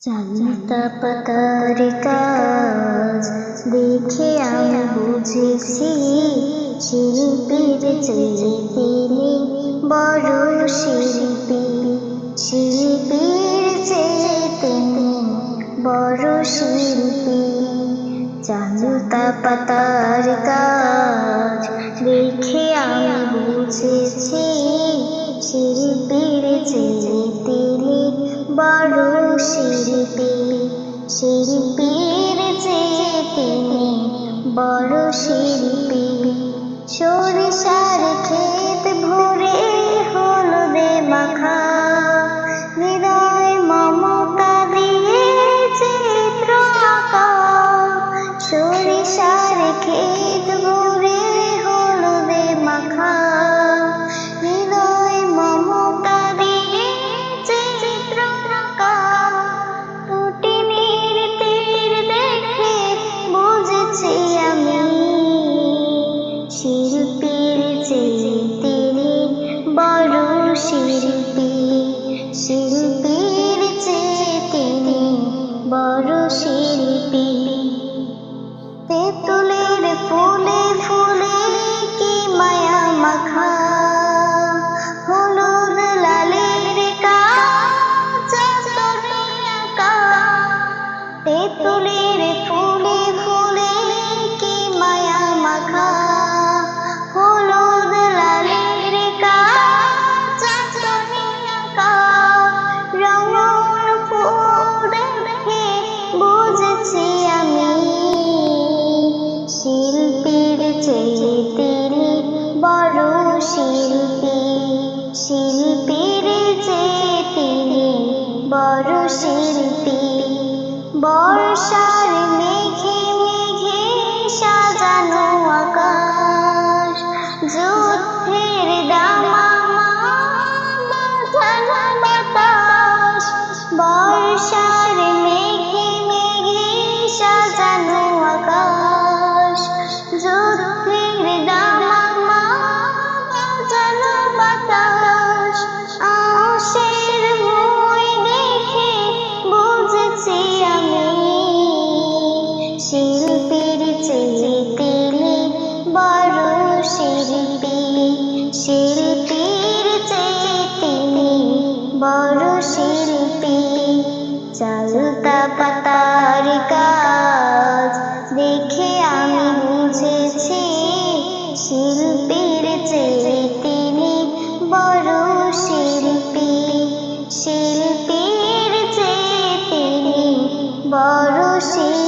চালতা পাতার কাজ দেখে আমি বুঝেছি, শিল্পীর চেয়ে তিনি বড় শিল্পী। শিল্পীর চেয়ে বড় শিল্পী। চালতা পাতার কাজ দেখে আমি বুঝেছি শিল্পী শিল্পীর চেয়ে তিনি বড় শিল্পী সরিষার ক্ষেত বুঝেছি আমি শিল্পীর চেয়ে তিনি বড় শিল্পী শিল্পীর চেয়ে তিনি বড় শিল্পী। শিল্পীর তিনি বড় শিল্পী, শিল্পীর যে তিনি বড় শিল্পী। বর্ষার মেঘে মেঘে সাজানো আকাশ, যুদ্ধের দামামা শিল্পী চালতা পাতার কাজ দেখে আমি বুঝেছি, শিল্পীর চেয়ে তিনি বড় শিল্পী। শিল্পীর চেয়ে তিনি বড় শিল্পী।